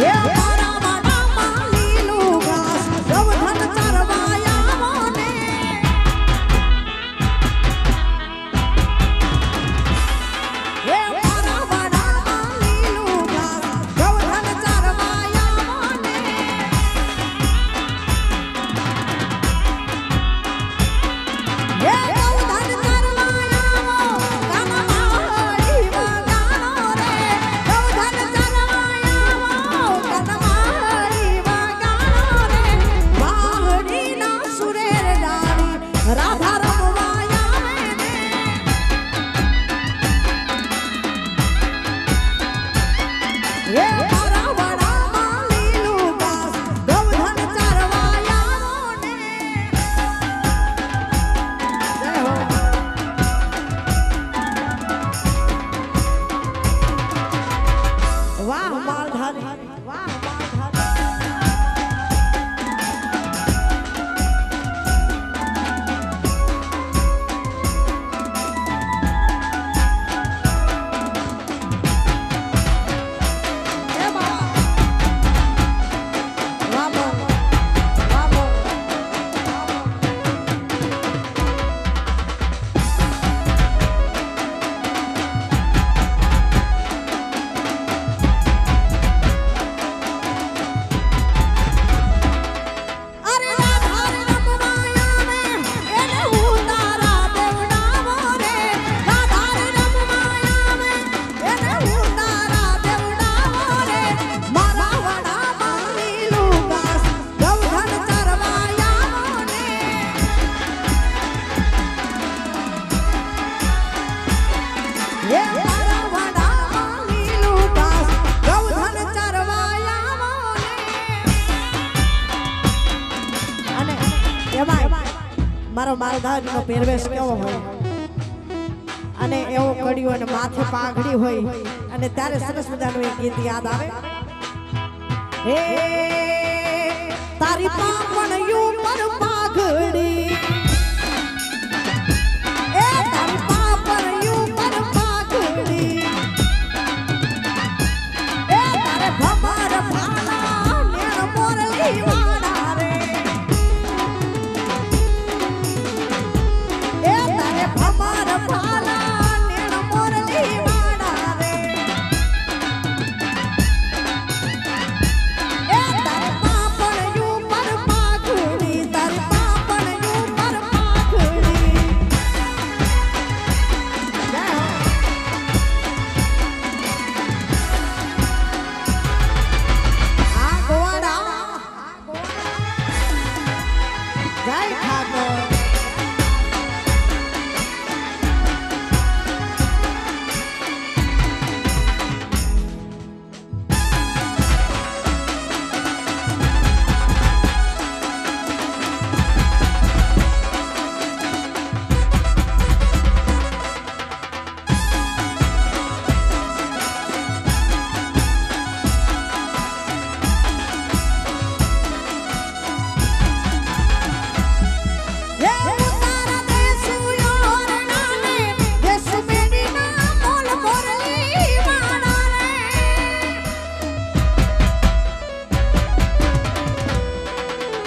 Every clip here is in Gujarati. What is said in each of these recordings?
Yeah. yeah. ગાતી હોય અને ત્યારે સરસ મજાનું એક ગીત યાદ આવે. હે, તારી પાપણ યુ પર પાઘડી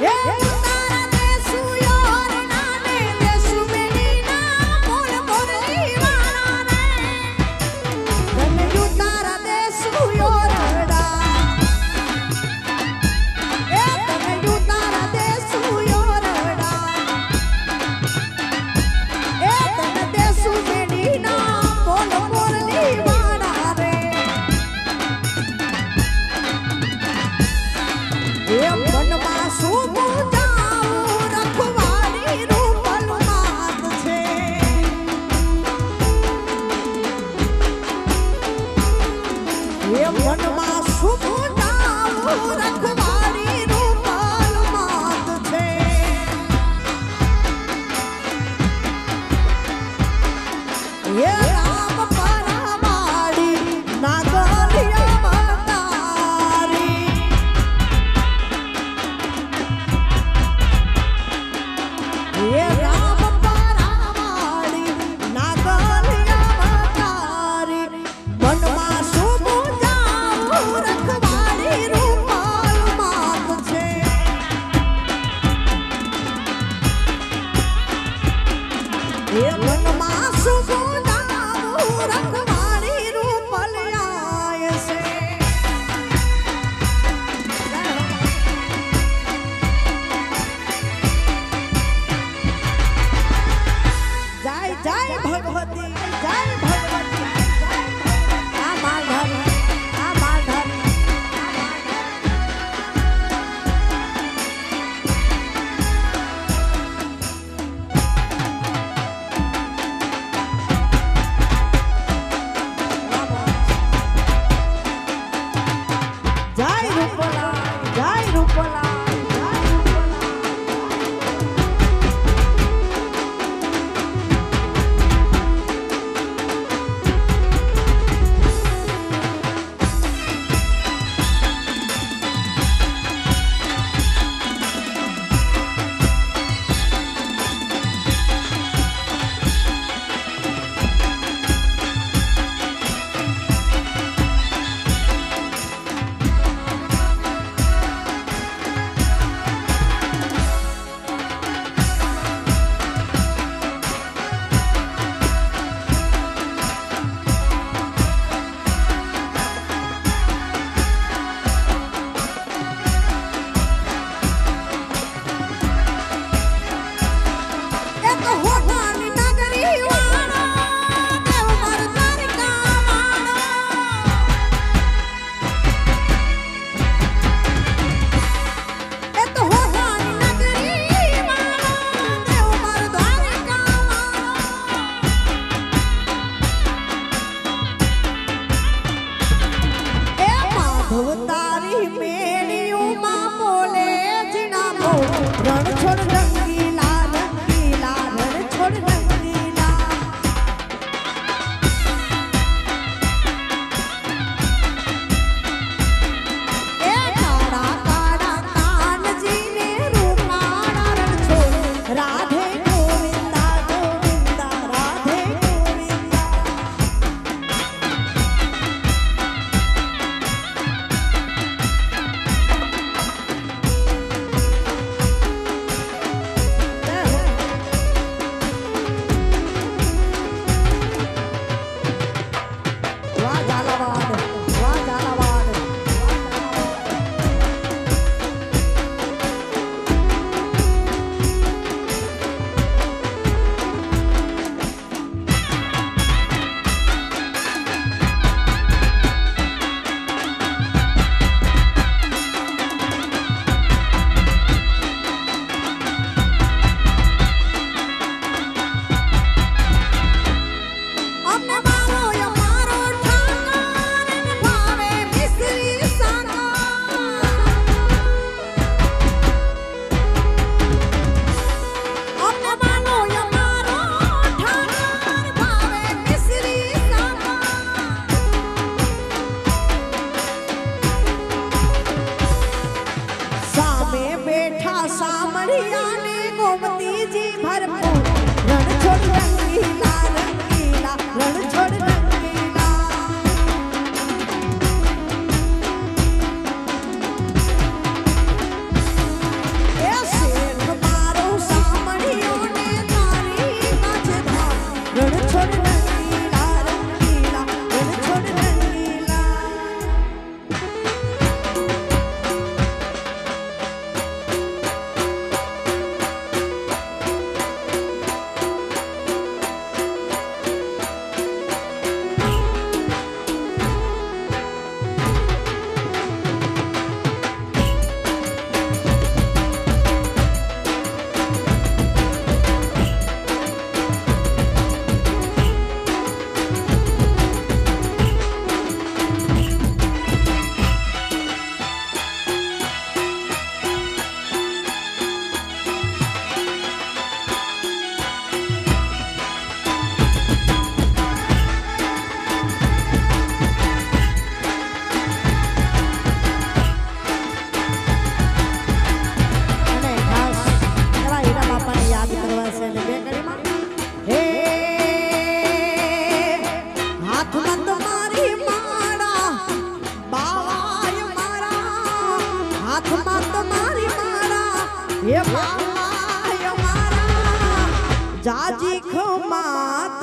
Yeah. yeah.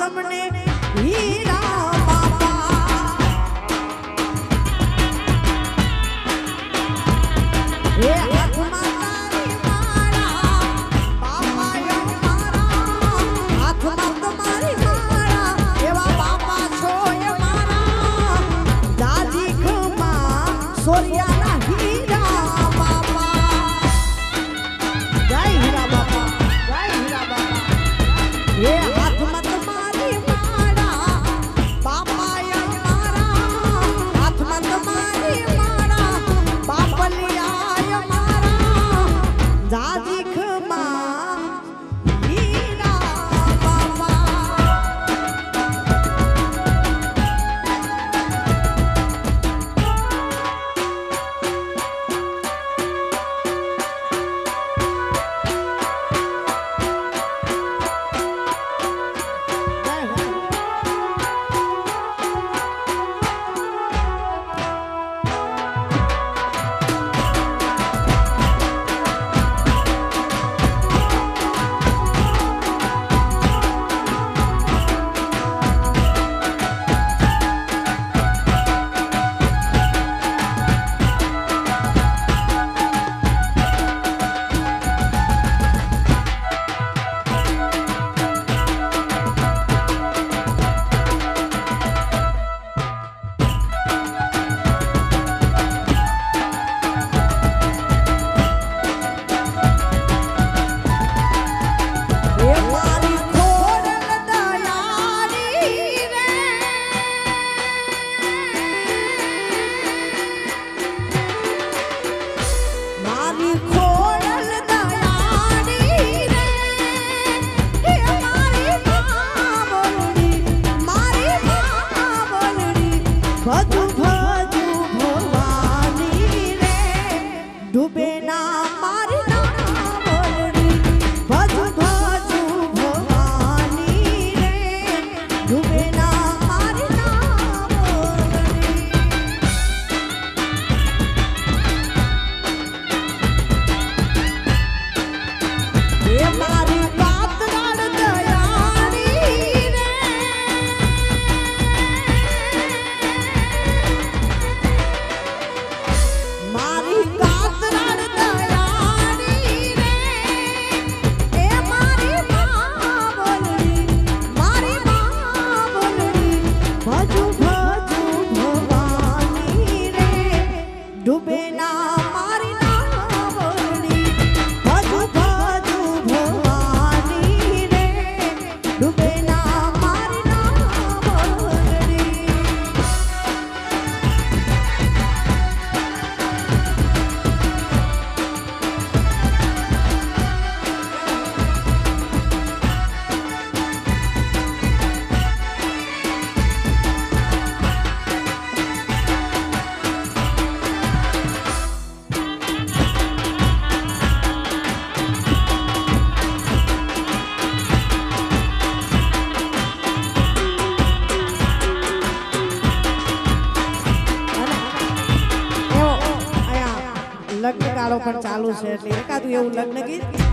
हमने Quando રોગચાળો પણ ચાલુ છે એટલે એકાદું એવું લગ્ન ગીત.